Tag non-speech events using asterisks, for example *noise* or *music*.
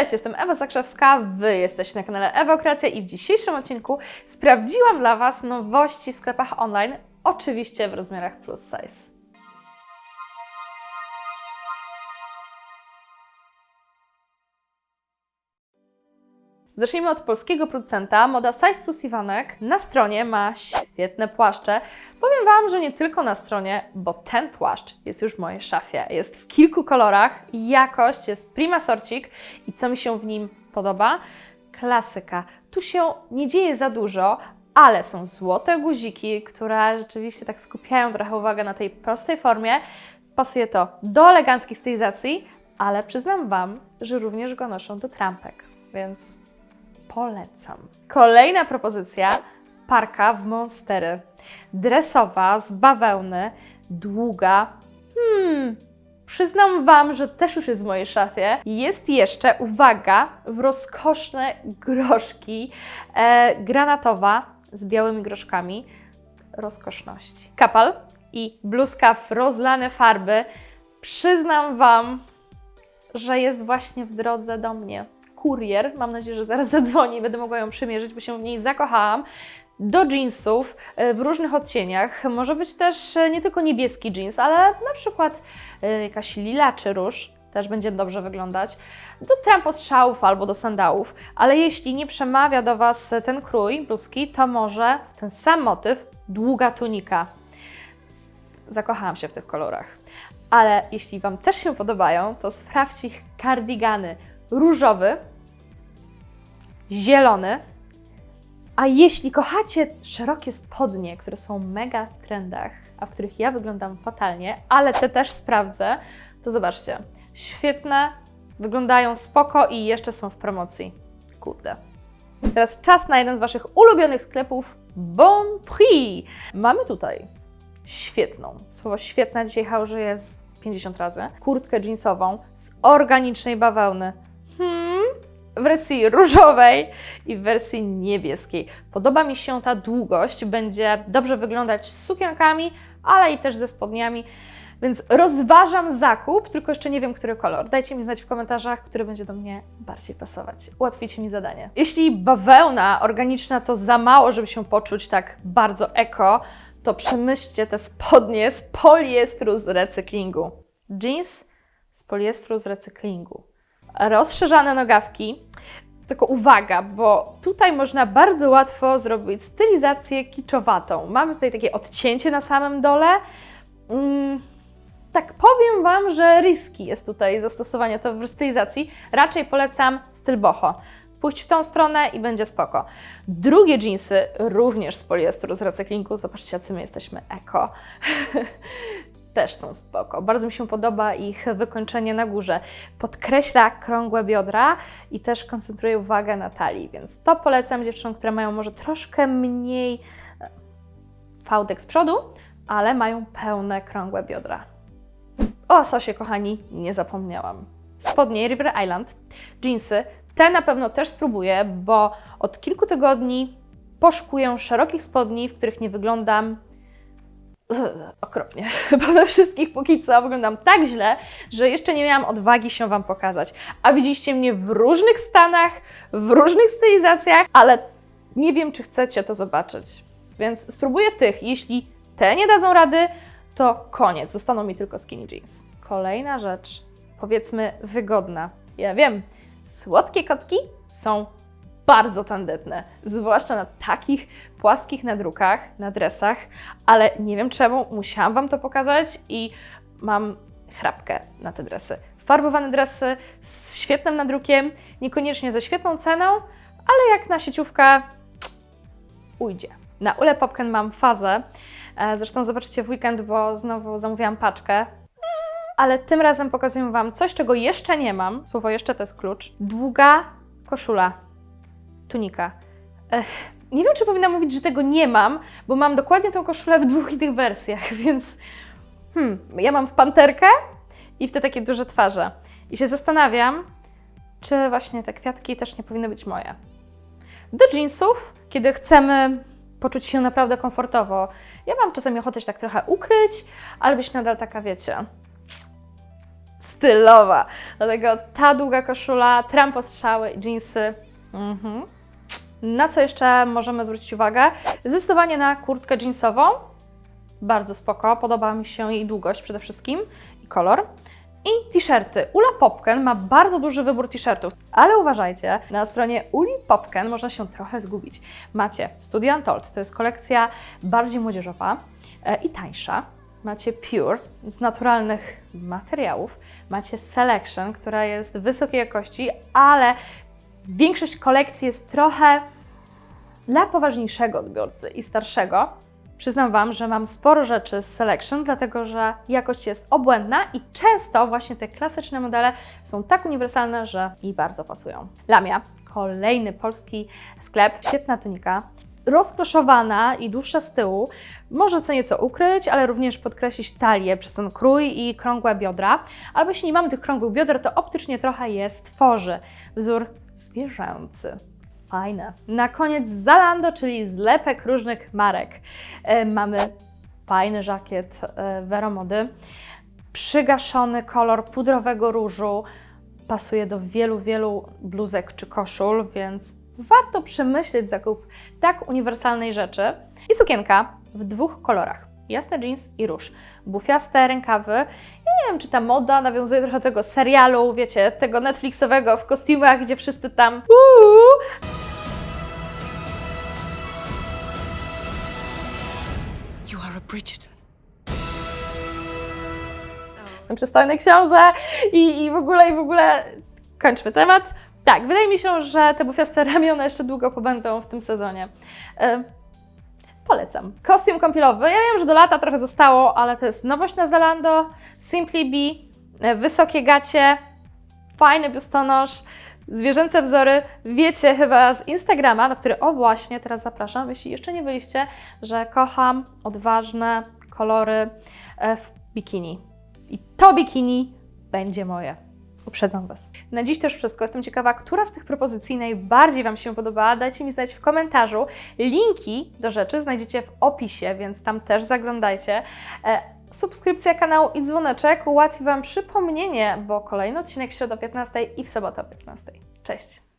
Cześć, jestem Ewa Zakrzewska, Wy jesteście na kanale Ewokracja i w dzisiejszym odcinku sprawdziłam dla Was nowości w sklepach online, oczywiście w rozmiarach plus size. Zacznijmy od polskiego producenta. Moda Size Plus Iwanek na stronie ma świetne płaszcze. Powiem Wam, że nie tylko na stronie, bo ten płaszcz jest już w mojej szafie. Jest w kilku kolorach, jakość jest prima sorcik i co mi się w nim podoba? Klasyka. Tu się nie dzieje za dużo, ale są złote guziki, które rzeczywiście tak skupiają trochę uwagę na tej prostej formie. Pasuje to do eleganckich stylizacji, ale przyznam Wam, że również go noszą do trampek, więc polecam. Kolejna propozycja, parka w Monstery. Dresowa, z bawełny, długa. Hmm, przyznam Wam, że też już jest w mojej szafie. Jest jeszcze, uwaga, w rozkoszne groszki, e, granatowa z białymi groszkami. Rozkoszności. Kapal i bluzka w rozlane farby. Przyznam Wam, że jest właśnie w drodze do mnie. Kurier, mam nadzieję, że zaraz zadzwoni i będę mogła ją przymierzyć, bo się w niej zakochałam. Do jeansów e, w różnych odcieniach. Może być też e, nie tylko niebieski jeans, ale na przykład e, jakaś lila czy róż. Też będzie dobrze wyglądać. Do trampostrzałów albo do sandałów. Ale jeśli nie przemawia do Was ten krój bluzki, to może w ten sam motyw długa tunika. Zakochałam się w tych kolorach. Ale jeśli Wam też się podobają, to sprawdźcie ich kardigany różowy, zielony. A jeśli kochacie szerokie spodnie, które są mega w trendach, a w których ja wyglądam fatalnie, ale te też sprawdzę, to zobaczcie. Świetne, wyglądają spoko i jeszcze są w promocji. Kurde. Teraz czas na jeden z Waszych ulubionych sklepów Bon. Mamy tutaj świetną, słowo świetna dzisiaj użyję z 50 razy, kurtkę jeansową z organicznej bawełny. Hmm, w wersji różowej i w wersji niebieskiej. Podoba mi się ta długość, będzie dobrze wyglądać z sukienkami, ale i też ze spodniami. Więc rozważam zakup, tylko jeszcze nie wiem, który kolor. Dajcie mi znać w komentarzach, który będzie do mnie bardziej pasować. Ułatwicie mi zadanie. Jeśli bawełna organiczna to za mało, żeby się poczuć tak bardzo eko, to przemyślcie te spodnie z poliestru z recyklingu. Jeans z poliestru z recyklingu. Rozszerzane nogawki. Tylko uwaga, bo tutaj można bardzo łatwo zrobić stylizację kiczowatą. Mamy tutaj takie odcięcie na samym dole. Mm, tak powiem Wam, że riski jest tutaj zastosowanie to w stylizacji. Raczej polecam styl boho. Pójść w tą stronę i będzie spoko. Drugie jeansy, również z poliestru, z recyklingu. Zobaczcie, jacy my jesteśmy eko. *laughs* Też są spoko. Bardzo mi się podoba ich wykończenie na górze. Podkreśla krągłe biodra i też koncentruje uwagę na talii, więc to polecam dziewczynom, które mają może troszkę mniej e, fałdek z przodu, ale mają pełne krągłe biodra. O Asosie, kochani, nie zapomniałam. Spodnie River Island, jeansy, te na pewno też spróbuję, bo od kilku tygodni poszukuję szerokich spodni, w których nie wyglądam *laughs* okropnie. *laughs* Chyba we wszystkich póki co wyglądam tak źle, że jeszcze nie miałam odwagi się Wam pokazać. A widzieliście mnie w różnych stanach, w różnych stylizacjach, ale nie wiem, czy chcecie to zobaczyć. Więc spróbuję tych. Jeśli te nie dadzą rady, to koniec. Zostaną mi tylko skinny jeans. Kolejna rzecz, powiedzmy wygodna. Ja wiem, słodkie kotki są bardzo tandetne, zwłaszcza na takich płaskich nadrukach, na dresach, ale nie wiem czemu, musiałam Wam to pokazać i mam chrapkę na te dresy. Farbowane dresy z świetnym nadrukiem, niekoniecznie ze świetną ceną, ale jak na sieciówkę ujdzie. Na Ule Popken mam fazę, e, zresztą zobaczycie w weekend, bo znowu zamówiłam paczkę, ale tym razem pokazuję Wam coś, czego jeszcze nie mam. Słowo jeszcze to jest klucz. Długa koszula, tunika. Ech, nie wiem, czy powinna mówić, że tego nie mam, bo mam dokładnie tą koszulę w dwóch innych wersjach, *laughs* więc hmm, ja mam w panterkę i w te takie duże twarze. I się zastanawiam, czy właśnie te kwiatki też nie powinny być moje. Do jeansów, kiedy chcemy poczuć się naprawdę komfortowo. Ja mam czasami ochotę się tak trochę ukryć, ale być nadal taka, wiecie, stylowa. Dlatego ta długa koszula, trampostrzały, jeansy. Mhm. Na co jeszcze możemy zwrócić uwagę? Zdecydowanie na kurtkę jeansową. Bardzo spoko, podoba mi się jej długość przede wszystkim i kolor. I t-shirty. Ula Popken ma bardzo duży wybór t-shirtów, ale uważajcie, na stronie Uli Popken można się trochę zgubić. Macie Studio Untold, to jest kolekcja bardziej młodzieżowa e, i tańsza. Macie Pure z naturalnych materiałów. Macie Selection, która jest wysokiej jakości, ale większość kolekcji jest trochę dla poważniejszego odbiorcy i starszego. Przyznam Wam, że mam sporo rzeczy z Selection, dlatego że jakość jest obłędna i często właśnie te klasyczne modele są tak uniwersalne, że mi bardzo pasują. Lamia, kolejny polski sklep, świetna tunika. Rozkloszowana i dłuższa z tyłu, może co nieco ukryć, ale również podkreślić talię przez ten krój i krągłe biodra. Albo jeśli nie mamy tych krągłych bioder, to optycznie trochę je stworzy. Wzór zwierzęcy. Fajne. Na koniec Zalando, czyli zlepek różnych marek. E, mamy fajny żakiet e, Veromody, przygaszony kolor pudrowego różu, pasuje do wielu, wielu bluzek czy koszul, więc warto przemyśleć zakup tak uniwersalnej rzeczy. I sukienka w dwóch kolorach. Jasny jeans i róż. Bufiaste rękawy. Nie wiem, czy ta moda nawiązuje trochę do tego serialu, wiecie, tego Netflixowego w kostiumach, gdzie wszyscy tam uuu, You are a Bridgerton. ten przystojny książę i, i w ogóle, i w ogóle kończmy temat. Tak, wydaje mi się, że te bufiaste ramiona jeszcze długo pobędą w tym sezonie. Polecam. Kostium kąpielowy, ja wiem, że do lata trochę zostało, ale to jest nowość na Zalando, Simply Be, e, wysokie gacie, fajny biustonosz, zwierzęce wzory. Wiecie chyba z Instagrama, na który o właśnie teraz zapraszam, jeśli jeszcze nie byliście, że kocham odważne kolory e, w bikini. I to bikini będzie moje. Uprzedzam Was. Na dziś już wszystko. Jestem ciekawa, która z tych propozycji najbardziej Wam się podobała. Dajcie mi znać w komentarzu. Linki do rzeczy znajdziecie w opisie, więc tam też zaglądajcie. E, subskrypcja kanału i dzwoneczek ułatwi Wam przypomnienie, bo kolejny odcinek w środę o 15 i w sobotę o 15. Cześć!